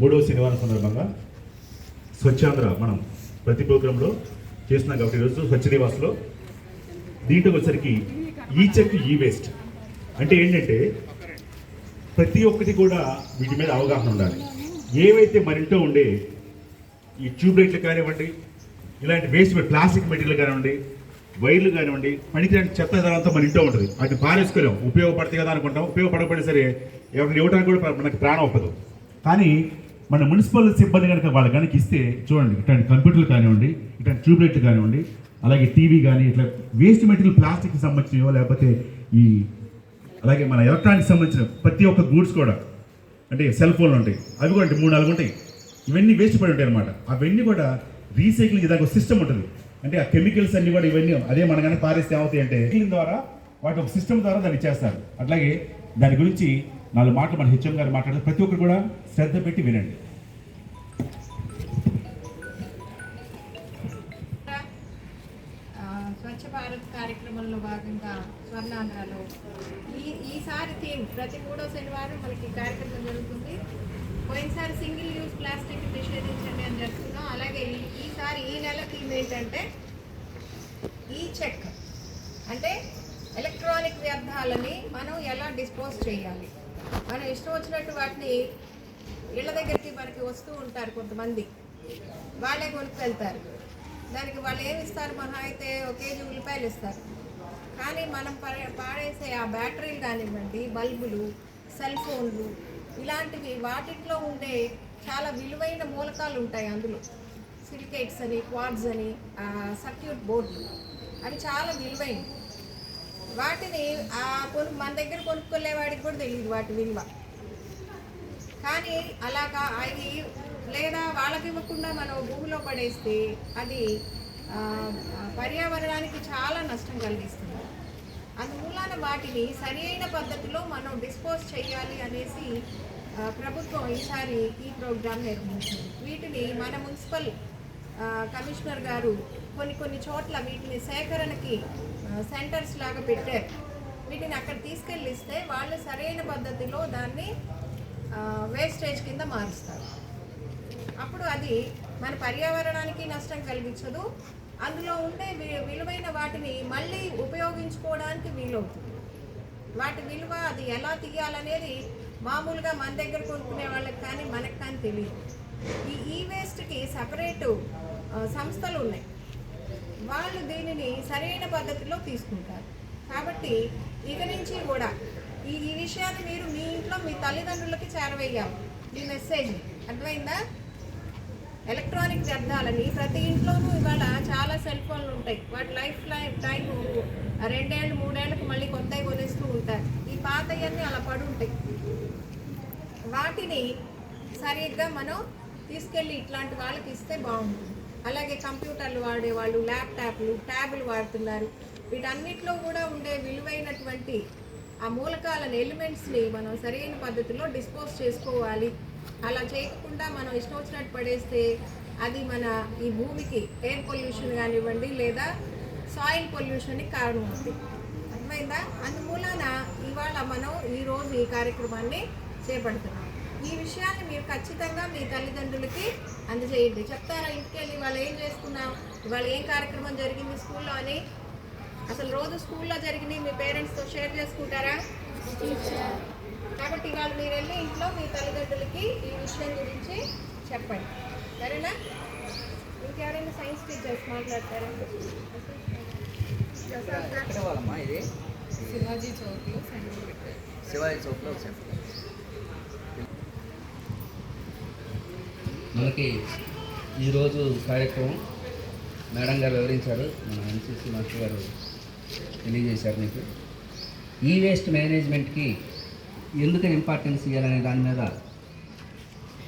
మూడవ శనివారం సందర్భంగా స్వచ్ఛాంధ్ర మనం ప్రతి ప్రోగ్రాంలో చేస్తున్నాం కాబట్టి ఈరోజు స్వచ్ఛ నివాస్లో దీంట్లో వచ్చరికి ఈ చెక్ ఈ వేస్ట్. అంటే ఏంటంటే ప్రతి ఒక్కటి కూడా వీటి మీద అవగాహన ఉండాలి. ఏవైతే మన ఇంట్లో ఉండే ఈ ట్యూబ్ లైట్లు కానివ్వండి ఇలాంటి వేస్ట్ ప్లాస్టిక్ మెటీరియల్ కానివ్వండి వైర్లు కానివ్వండి పనికిరాని చెత్త ఇదంతా మన ఇంట్లో ఉంటుంది. వాటిని పారేసుకోలేం ఉపయోగపడతాయి కదా అనుకుంటాం. ఉపయోగపడకపోయినా సరే ఎవరిని ఇవ్వడానికి కూడా మనకి ప్రాణం ఒప్పదు. కానీ మన మున్సిపల్ సిబ్బంది కనుక వాళ్ళు కనుక ఇస్తే చూడండి ఇట్లాంటి కంప్యూటర్లు కానివ్వండి ఇట్లాంటి ట్యూబ్ లైట్లు కానివ్వండి అలాగే టీవీ కానీ ఇట్లా వేస్ట్ మెటీరియల్ ప్లాస్టిక్కి సంబంధించినవో లేకపోతే ఈ అలాగే మన ఎలక్ట్రానిక్ సంబంధించిన ప్రతి ఒక్క గూడ్స్ కూడా అంటే సెల్ ఫోన్లు ఉంటాయి అవి కూడా మూడు నాలుగు ఉంటాయి. ఇవన్నీ వేస్ట్ పడి ఉంటాయి అనమాట అవన్నీ కూడా రీసైక్లింగ్ దానికి ఒక సిస్టమ్ ఉంటుంది. అంటే ఆ కెమికల్స్ అన్ని కూడా ఇవన్నీ అదే మన కానీ పారేస్తే ఏమవుతాయి అంటే ద్వారా వాటి ఒక సిస్టమ్ ద్వారా దాన్ని చేస్తారు. అట్లాగే దాని గురించి నాలుగు మాటలు మన హెచ్ఎం గారు మాట్లాడారు ప్రతి ఒక్కరు కూడా శ్రద్ధ పెట్టి వినండి. స్వచ్ఛ భారత్ కార్యక్రమంలో భాగంగా స్వర్ణాంధ్రలో ఈ ఈసారి థీమ్ ప్రతి మూడో శనివారం మనకి కార్యక్రమం జరుగుతుంది. పోయినసారి సింగిల్ యూజ్ ప్లాస్టిక్ నిషేధించండి అని చెప్తున్నాం అలాగే ఈ- ఈసారి ఈ నెల థీమ్ ఏంటంటే ఈ చెక్ అంటే ఎలక్ట్రానిక్ వ్యర్థాలని మనం ఎలా డిస్పోజ్ చేయాలి? మనం ఇష్టం వచ్చినట్టు వాటిని ఇళ్ళ దగ్గరికి మనకి వస్తూ ఉంటారు కొంతమంది. వాళ్ళే కొనుక్కు వెళ్తారు. దానికి వాళ్ళు ఏమి ఇస్తారు? మనం అయితే ఒక కేజీ ఉల్లిపాయలు ఇస్తారు. కానీ మనం పాడేసే ఆ బ్యాటరీలు కానివ్వండి బల్బులు సెల్ ఫోన్లు ఇలాంటివి వాటిట్లో ఉండే చాలా విలువైన మూలకాలు ఉంటాయి అందులో. సిలికేట్స్ అని క్వాడ్స్ అని సర్క్యూట్ బోర్డులు. అవి చాలా విలువైనవి. వాటిని ఆ కొను మన దగ్గర కొనుక్కోలే వాడికి కూడా తెలియదు వాటి విలువ. కానీ అలాగా అది లేదా వాళ్ళకి ఇవ్వకుండా మనం భూమిలో పడేస్తే అది పర్యావరణానికి చాలా నష్టం కలిగిస్తుంది. అందువలన వాటిని సరి అయిన పద్ధతిలో మనం డిస్పోజ్ చేయాలి అనేసి ప్రభుత్వం ఈసారి ఈ ప్రోగ్రాం నిర్వహించింది. వీటిని మన మున్సిపల్ కమిషనర్ గారు కొన్ని కొన్ని చోట్ల వీటిని సేకరణకి సెంటర్స్ లాగా పెట్టారు. వీటిని అక్కడ తీసుకెళ్ళిస్తే వాళ్ళు సరైన పద్ధతిలో దాన్ని వేస్టేజ్ కింద మారుస్తారు. అప్పుడు అది మన పర్యావరణానికి నష్టం కలిగించదు. అందులో ఉండే వి- విలువైన వాటిని మళ్ళీ ఉపయోగించుకోవడానికి వీలవుతుంది. వాటి విలువ అది ఎలా తీయాలనేది మామూలుగా మన దగ్గర కొనుక్కునే వాళ్ళకి కానీ మనకు కానీ తెలియదు. ఈ ఈ వేస్ట్కి సపరేటు సంస్థలు ఉన్నాయి. వాళ్ళు దీనిని సరైన పద్ధతిలో తీసుకుంటారు. కాబట్టి ఇక నుంచి కూడా ఈ ఈ విషయాన్ని మీరు మీ ఇంట్లో మీ తల్లిదండ్రులకి చేరవేయాలి. ఈ మెసేజ్ అర్థమైందా? ఎలక్ట్రానిక్ వ్యర్థాలని ప్రతి ఇంట్లోనూ ఇవాళ చాలా సెల్ ఫోన్లు ఉంటాయి. వాటి లైఫ్ లైఫ్ టైం రెండేళ్ళు మూడేళ్ళకి మళ్ళీ కొత్తవి కొనేస్తూ ఉంటారు. ఈ పాతవన్నీ అలా పడి ఉంటాయి వాటిని సరిగ్గా మనం తీసుకెళ్ళి ఇట్లాంటి వాళ్ళకి ఇస్తే బాగుంటుంది. అలాగే కంప్యూటర్లు వాడేవాళ్ళు ల్యాప్టాప్లు ట్యాబ్లు వాడుతున్నారు. వీటన్నిటిలో కూడా ఉండే విలువైనటువంటి ఆ మూలకాలను ఎలిమెంట్స్ని మనం సరైన పద్ధతిలో డిస్పోజ్ చేసుకోవాలి. అలా చేయకుండా మనం ఇష్టం వచ్చినట్టు పడేస్తే అది మన ఈ భూమికి ఎయిర్ పొల్యూషన్ కానివ్వండి లేదా సాయిల్ పొల్యూషన్కి కారణమవుతుంది. అర్థమైందా? అందుమూలన ఇవాళ మనం ఈరోజు ఈ కార్యక్రమాన్ని చేపడుతున్నాం. ఈ విషయాన్ని మీరు ఖచ్చితంగా మీ తల్లిదండ్రులకి అందజేయండి. చెప్తారా ఇంటికి వెళ్ళి వాళ్ళు ఏం చేసుకున్నాం ఇవాళ ఏం కార్యక్రమం జరిగింది స్కూల్లో అని అసలు రోజు స్కూల్లో జరిగినాయి మీ పేరెంట్స్తో షేర్ చేసుకుంటారా? కాబట్టి ఇవాళ మీరు వెళ్ళి ఇంట్లో మీ తల్లిదండ్రులకి ఈ విషయం గురించి చెప్పండి. సరేనా? ఇంకెవరైనా సైన్స్ టీచర్స్ మాట్లాడతారా? ఎక్కడ వాళ్ళమ్మా ఇది? శివాజీ చౌక్లో శివాజీ చౌక్లో మనకి ఈరోజు కార్యక్రమం మేడం గారు వివరించారు మన ఎన్సీసీ మాస్టర్ గారు తెలియజేశారు మీకు. ఈ వేస్ట్ మేనేజ్మెంట్కి ఎందుకు ఇంపార్టెన్స్ ఇవ్వాలనే దాని మీద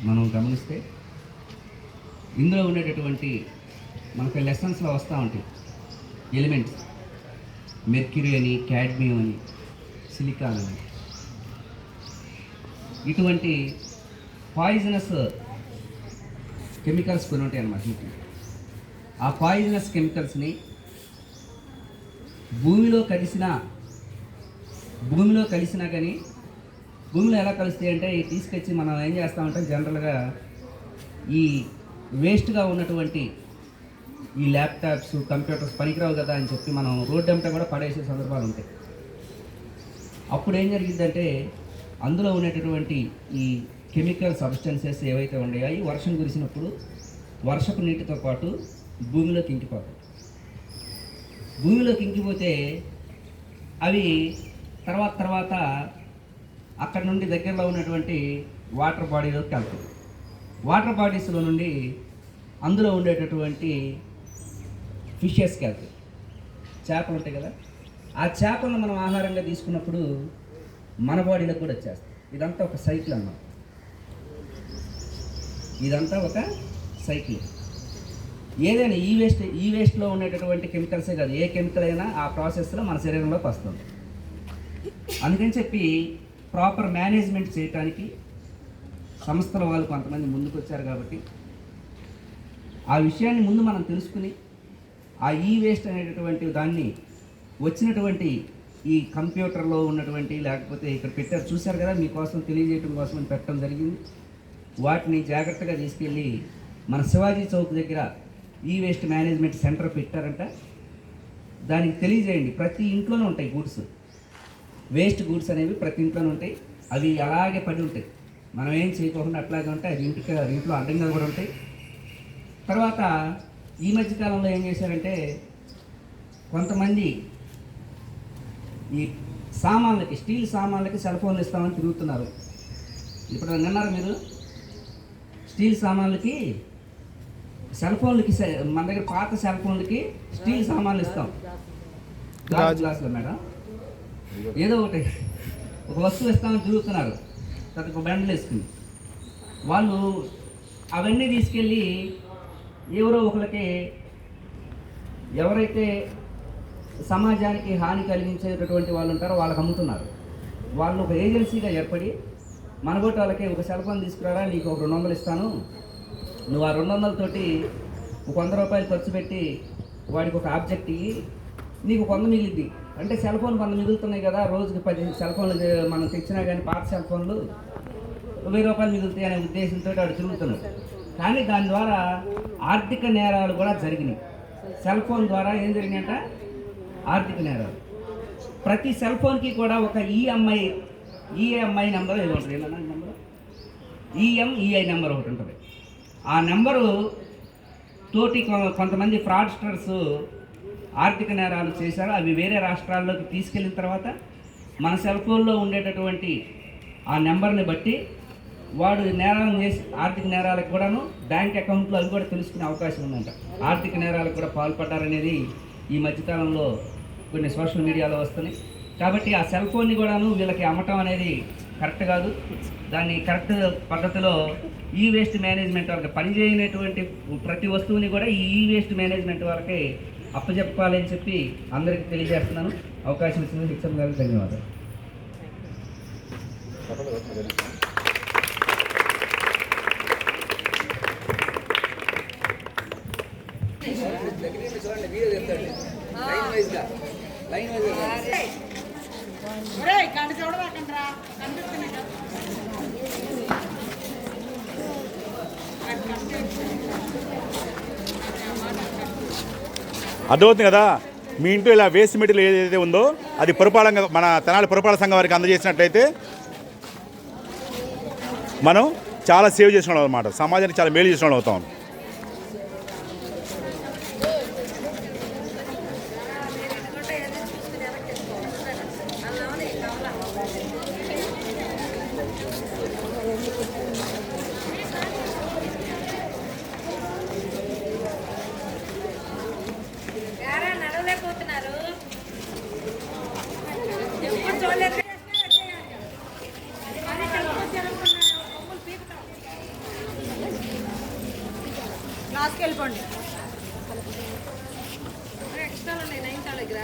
మనం గమనిస్తే ఇందులో ఉండేటటువంటి మనకి లెసన్స్లో వస్తూ ఉంటాయి. ఎలిమెంట్స్ మెర్క్యూరీ అని క్యాడ్మియం అని సిలికాన్ అని. ఇటువంటి పాయిజనస్ కెమికల్స్ కొన్ని ఉంటాయి అన్నమాట వీటిలో. ఆ పాయిజనస్ కెమికల్స్ని భూమిలో కలిసిన భూమిలో కలిసినా కానీ భూమిలో ఎలా కలుస్తాయి అంటే తీసుకొచ్చి మనం ఏం చేస్తామంటే జనరల్గా ఈ వేస్ట్గా ఉన్నటువంటి ఈ ల్యాప్టాప్స్ కంప్యూటర్స్ పనికిరావు కదా అని చెప్పి మనం రోడ్డు అంతా కూడా పడేసే సందర్భాలు ఉంటాయి అప్పుడు ఏం జరిగిందంటే అందులో ఉండేటటువంటి ఈ కెమికల్ సబ్స్టెన్సెస్ ఏవైతే ఉన్నాయో అవి వర్షం కురిసినప్పుడు వర్షపు నీటితో పాటు భూమిలోకి ఇంకిపోతాయి. భూమిలోకి ఇంకిపోతే అవి తర్వాత తర్వాత అక్కడ నుండి దగ్గరలో ఉన్నటువంటి వాటర్ బాడీలోకి వెళ్తాయి. వాటర్ బాడీస్లో నుండి అందులో ఉండేటటువంటి ఫిషెస్కి వెళ్తాయి. చేపలు ఉంటాయి కదా ఆ చేపలను మనం ఆహారంగా తీసుకున్నప్పుడు మన బాడీలోకి కూడా వచ్చేస్తాయి. ఇదంతా ఒక సైకిల్ అన్నమాట. ఇదంతా ఒక సైకిల్. ఏదైనా ఈ వేస్ట్ ఈ వేస్ట్లో ఉండేటటువంటి కెమికల్సే కాదు. ఏ కెమికల్ అయినా ఆ ప్రాసెస్లో మన శరీరంలోకి వస్తుంది. అందుకని చెప్పి ప్రాపర్ మేనేజ్మెంట్ చేయటానికి సంస్థల వాళ్ళు కొంతమంది ముందుకు వచ్చారు కాబట్టి ఆ విషయాన్ని ముందు మనం తెలుసుకుని ఆ ఈ వేస్ట్ అనేటటువంటి దాన్ని వచ్చినటువంటి ఈ కంప్యూటర్లో ఉన్నటువంటి లేకపోతే ఇక్కడ పెట్టారు. చూశారు కదా మీకోసం తెలియజేయడం కోసం పెట్టడం జరిగింది. వాటిని జాగ్రత్తగా తీసుకెళ్ళి మన శివాజీ చౌక్ దగ్గర ఈ వేస్ట్ మేనేజ్మెంట్ సెంటర్ పెట్టారంట. దానికి తెలియజేయండి ప్రతి ఇంట్లోనే ఉంటాయి గూడ్స్. వేస్ట్ గూడ్స్ అనేవి ప్రతి ఇంట్లోనే ఉంటాయి. అవి అలాగే పడి ఉంటాయి. మనం ఏం చేయకుండా అట్లాగే ఉంటాయి. అది ఇంటికి ఇంట్లో అడ్డంగా కూడా ఉంటాయి. తర్వాత ఈ మధ్యకాలంలో ఏం చేశారంటే కొంతమంది ఈ సామాన్లకి స్టీల్ సామాన్లకి సెల్ ఫోన్లు ఇస్తామని తిరుగుతున్నారు. ఇప్పుడు విన్నారు మీరు? స్టీల్ సామాన్లకి సెల్ ఫోన్లకి మన దగ్గర పాత సెల్ ఫోన్లకి స్టీల్ సామాన్లు ఇస్తాం. గాజు. గ్లాసులో మేడం. ఏదో ఒకటి. ఒక వస్తువు ఇస్తామని తిరుగుతున్నారు. తర్వాత ఒక బండ్లు వేసుకుని వాళ్ళు అవన్నీ తీసుకెళ్ళి ఎవరో ఒకరికి ఎవరైతే సమాజానికి హాని కలిగించేటటువంటి వాళ్ళు ఉంటారో వాళ్ళకి అమ్ముతున్నారు. వాళ్ళు ఒక ఏజెన్సీగా ఏర్పడి మనగొట్టి వాళ్ళకి ఒక సెల్ ఫోన్ తీసుకురారా? నీకు ఒక రెండు వందలు ఇస్తాను. నువ్వు ఆ రెండు వందలతోటి ఒక వంద రూపాయలు ఖర్చు పెట్టి వాడికి ఒక ఆబ్జెక్ట్ ఇయ్యి నీకు వంద మిగిలిద్ది. అంటే సెల్ ఫోన్ కొంత మిగులుతున్నాయి కదా రోజుకి పది సెల్ ఫోన్లు మనం తెచ్చినా కానీ పాత సెల్ ఫోన్లు వెయ్యి రూపాయలు మిగులుతాయి అనే ఉద్దేశంతో వాడు తిరుగుతున్నాడు కానీ దాని ద్వారా ఆర్థిక నేరాలు కూడా జరిగినాయి. సెల్ ఫోన్ ద్వారా ఏం జరిగినాయంట? ఆర్థిక నేరాలు. ప్రతి సెల్ ఫోన్కి కూడా ఒక ఈఎంఐ ఈఎంఐ నెంబర్ ఏదో ఉంటుంది. ఏమన్నా నెంబర్ ఈఎంఈఐ నెంబర్ ఒకటి ఉంటుంది. ఆ నెంబరు తోటి కొ- కొంతమంది ఫ్రాడ్స్టర్స్ ఆర్థిక నేరాలు చేశారు. అవి వేరే రాష్ట్రాల్లోకి తీసుకెళ్ళిన తర్వాత మన సెల్ ఫోన్లో ఉండేటటువంటి ఆ నెంబర్ని బట్టి వాడు నేరాలను చేసి ఆర్థిక నేరాలకు కూడాను బ్యాంక్ అకౌంట్లో అవి కూడా తెలుసుకునే అవకాశం ఉందంట. ఆర్థిక నేరాలకు కూడా పాల్పడ్డారనేది ఈ మధ్యకాలంలో కొన్ని సోషల్ మీడియాలో వస్తున్నాయి. కాబట్టి ఆ సెల్ ఫోన్ని కూడాను వీళ్ళకి అమ్మటం అనేది కరెక్ట్ కాదు. దాన్ని కరెక్ట్ పద్ధతిలో ఈ వేస్ట్ మేనేజ్మెంట్ వాళ్ళకి పనిచేయనటువంటి ప్రతి వస్తువుని కూడా ఈ ఈ వేస్ట్ మేనేజ్మెంట్ వాళ్ళకి అప్పచెప్పాలని చెప్పి అందరికీ తెలియజేస్తున్నాను. అవకాశం ఇచ్చిన శిక్షణ గారికి ధన్యవాదాలు. వీడియో చెప్తాండి లైన్ వైజ్ గా అర్థమవుతుంది కదా? మీ ఇంట్లో ఇలా వేస్ట్ మెటీరియల్ ఏదైతే ఉందో అది పురపాలక మన తెనాలి పురపాలక సంఘం వారికి అందజేసినట్లయితే మనం చాలా సేవ్ చేసిన వాళ్ళం అనమాట సమాజానికి చాలా మేలు చేసిన వాళ్ళం అవుతాం. క్లాస్కి వెళ్ళిపోండి. ఎక్స్ట్రా ఉన్నాయి నైన్ దగ్గర